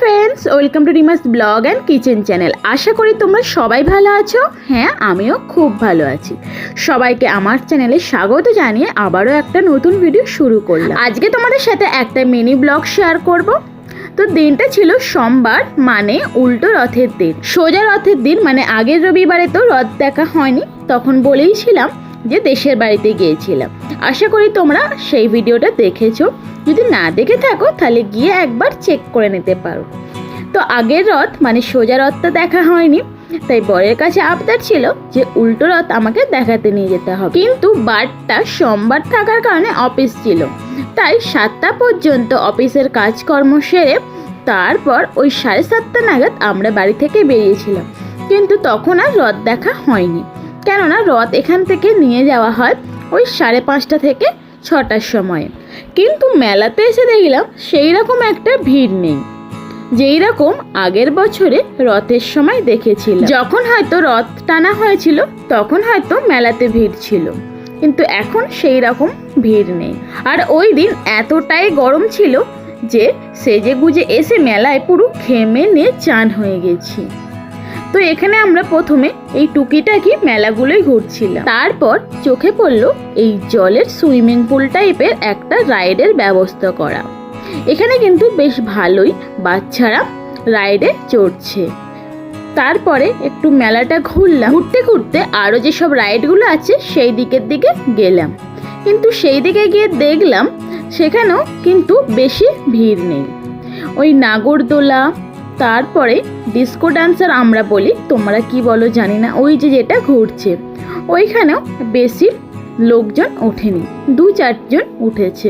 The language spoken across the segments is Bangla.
Friends welcome to Rima's blog and kitchen channel আশা করি তোমরা সবাই ভালো আছো। হ্যাঁ আমিও খুব ভালো আছি। সবাইকে আমার চ্যানেলে স্বাগত জানিয়ে আবারও একটা নতুন ভিডিও শুরু করলাম। আজকে তোমাদের সাথে একটা মিনি ব্লগ শেয়ার করব। তো দিনটা ছিল সোমবার মানে উল্টো রথের দিন। সোজা রথের দিন মানে আগের রবিবারে তো রথ দেখা হয়নি। তখন বলেইছিলাম যে দেশের বাড়িতে গিয়েছিলাম। আশা করি তোমরা সেই ভিডিওটা দেখেছ। যদি না দেখে থাকো, তাহলে গিয়ে একবার চেক করে নিতে পারো। তো আগের রথ মানে সোজা রথটা দেখা হয়নি, তাই বরের কাছে আবদার ছিল যে উল্টো রথ আমাকে দেখাতে নিয়ে যেতে হবে। কিন্তু বারটা সোমবার থাকার কারণে অফিস ছিল। তাই সাতটা পর্যন্ত অফিসের কাজকর্ম সেরে তারপর ওই সাড়ে সাতটা নাগাদ আমরা বাড়ি থেকে বেরিয়েছিলাম। কিন্তু তখন আর রথ দেখা হয়নি। কেননা রথ এখান থেকে নিয়ে যাওয়া হয় ওই সাড়ে পাঁচটা থেকে ছটার সময়। কিন্তু মেলাতে এসে দেখলাম সেই রকম একটা ভিড় নেই। যেই রকম আগের বছরে রথের সময় দেখেছিল যখন হয়তো রথ টানা হয়েছিল, তখন হয়তো মেলাতে ভিড় ছিল। কিন্তু এখন সেই রকম ভিড় নেই। আর ওই দিন এতটাই গরম ছিল যে সেজে গুজে এসে মেলায় পুরো ঘেমে নিয়ে চান হয়ে গেছি। তো এখানে আমরা প্রথমে এই টুকিটাকি মেলাগুলোই ঘুরছিলাম। তারপর চোখে পড়ল এই জলের সুইমিং পুল টাইপের একটা রাইডের ব্যবস্থা করা। এখানে কিন্তু বেশ ভালোই বাচ্চারা রাইডে চড়ছে। তারপরে একটু মেলাটা ঘুরলাম। ঘুরতে ঘুরতে আরও যেসব রাইডগুলো আছে সেই দিকের দিকে গেলাম। কিন্তু সেই দিকে গিয়ে দেখলাম সেখানেও কিন্তু বেশি ভিড় নেই। ওই নাগরদোলা, তারপরে ডিস্কো ডান্সার আমরা বলি, তোমরা কি বলো জানি না, ওই যে যেটা ঘুরছে। ওইখানেও বেশি লোকজন ওঠেনি দু চারজন উঠেছে।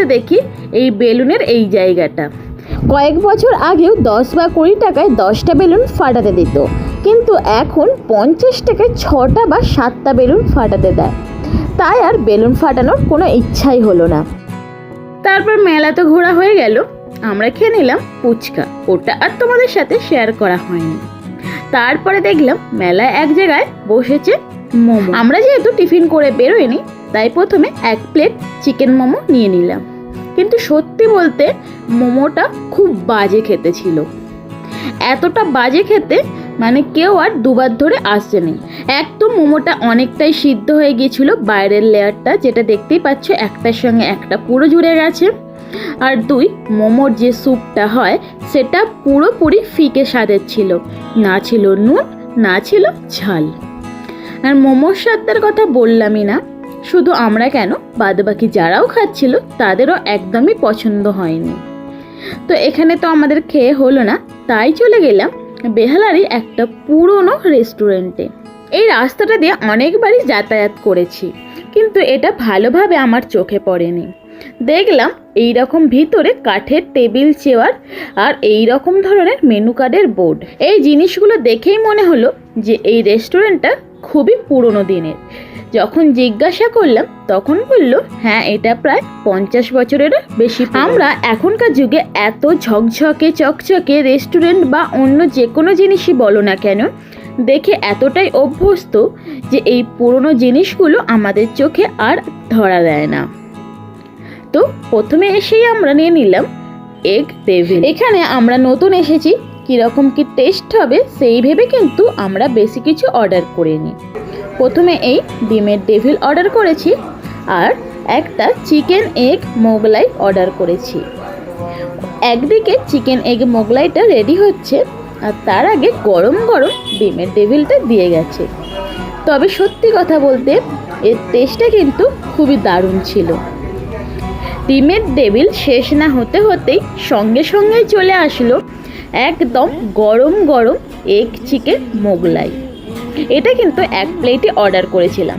ঘুরতে দেখি এই বেলুনের এই জায়গাটা। কয়েক বছর আগেও দশ বা কুড়ি টাকায় দশটা বেলুন ফাটাতে দিত। কিন্তু এখন পঞ্চাশ টাকায় ছটা বা সাতটা বেলুন ফাটাতে দেয়। তাই আর বেলুন ফাটানোর কোনো ইচ্ছাই হলো না। তারপর মেলা তো ঘোরা হয়ে গেল। আমরা খেয়ে নিলাম ফুচকা। ওটা আর তোমাদের সাথে শেয়ার করা হয়নি। তারপরে দেখলাম মেলায় এক জায়গায় বসেছে মোমো। আমরা যেহেতু টিফিন করে বেরোয়নি, তাই প্রথমে এক প্লেট চিকেন মোমো নিয়ে নিলাম। কিন্তু সত্যি বলতে মোমোটা খুব বাজে খেতে ছিল। এতটা বাজে খেতে মানে কেউ আর দুবার ধরে আসছেনি এক তো মোমোটা অনেকটাই সিদ্ধ হয়ে গিয়েছিল বাইরের লেয়ারটা, যেটা দেখতেই পাচ্ছ একটার সঙ্গে একটা পুরো জুড়ে গেছে। আর দুই, মোমোর যে স্যুপটা হয়, সেটা পুরোপুরি ফিকে স্বাদের ছিল। না ছিল নুন, না ছিল ঝাল। আর মোমোর স্বাদের কথা বললামই না। শুধু আমরা কেন? বাদবাকি যারাও খাচ্ছিল, তাদেরও একদমই পছন্দ হয়নি। তো এখানে তো আমাদের খেয়ে হলো না, তাই চলে গেলাম বেহালারই একটা পুরনো রেস্টুরেন্টে। এই রাস্তাটা দিয়ে অনেকবারই যাতায়াত করেছি, কিন্তু এটা ভালোভাবে আমার চোখে পড়েনি। দেখলাম এই রকম ভিতরে কাঠের টেবিল, চেয়ার আর এই রকম ধরনের মেনু কার্ডের বোর্ড এই জিনিসগুলো দেখেই মনে হলো যে এই রেস্টুরেন্টটা খুবই পুরনো দিনের। যখন জিজ্ঞাসা করলাম, তখন বলল হ্যাঁ এটা প্রায় পঞ্চাশ বছরেরও বেশি আমরা এখনকার যুগে এত ঝকঝকে, চকচকে রেস্টুরেন্ট বা অন্য যে কোনো জিনিসই বলো না কেন, দেখে এতটাই অভ্যস্ত যে এই পুরনো জিনিসগুলো আমাদের চোখে আর ধরা দেয় না। তো প্রথমে এসেই আমরা নিয়ে নিলাম এগ টেবিল এখানে আমরা নতুন এসেছি, কীরকম কি টেস্ট হবে সেই ভেবে কিন্তু আমরা বেশি কিছু অর্ডার করিনি। প্রথমে এই ডিমের ডেভিল অর্ডার করেছি আর একটা চিকেন এগ মোগলাই অর্ডার করেছি। একদিকে চিকেন এগ মোগলাইটা রেডি হচ্ছে আর তার আগে গরম গরম ডিমের ডেভিলটা দিয়ে গেছে। তবে সত্যি কথা বলতে এর টেস্টটা কিন্তু খুবই দারুণ ছিল। ডিমের ডেভিল শেষ না হতে হতেই সঙ্গে সঙ্গেই চলে আসলো একদম গরম গরম এগ চিকেন মোগলাই। এটা কিন্তু এক প্লেটই অর্ডার করেছিলাম।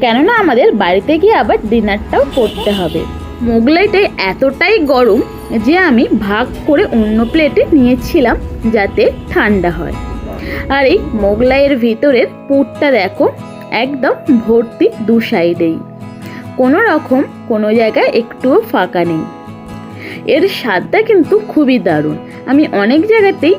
কেননা আমাদের বাড়িতে গিয়ে আবার ডিনারটাও করতে হবে। মোগলাইটাই এতটাই গরম যে আমি ভাগ করে অন্য প্লেটে নিয়েছিলাম যাতে ঠান্ডা হয়। আর এই মোগলাইয়ের ভিতরের পুরটা দেখো, একদম ভর্তি দু সাইডেই কোনো রকম কোনো জায়গায় একটুও ফাঁকা নেই। এর স্বাদটা কিন্তু খুবই দারুণ। আমি অনেক জায়গাতেই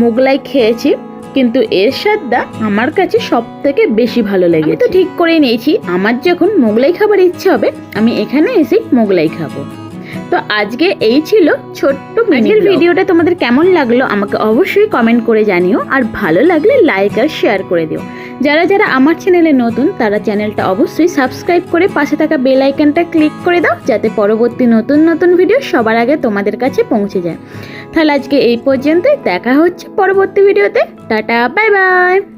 মোগলাই খেয়েছি, কিন্তু এর স্বাদটা আমার কাছে সব থেকে বেশি ভালো লাগে তো ঠিক করে নিয়েছি। আমার যখন মোগলাই খাবার ইচ্ছে হবে, আমি এখানে এসেই মোগলাই খাব। তো আজকে এই ছিল ছোট্ট আজকের ভিডিওটা। তোমাদের কেমন লাগল আমাকে অবশ্যই কমেন্ট করে জানিও। আর ভালো লাগলে লাইক আর শেয়ার করে দিও। যারা যারা আমার চ্যানেলে নতুন তারা চ্যানেলটা অবশ্যই সাবস্ক্রাইব করে পাশে থাকা বেল আইকনটা ক্লিক করে দাও যাতে পরবর্তী নতুন নতুন ভিডিও সবার আগে তোমাদের কাছে পৌঁছে যায়। তাহলে আজকে এই পর্যন্তই। দেখা হচ্ছে পরবর্তী ভিডিওতে টাটা বাই বাই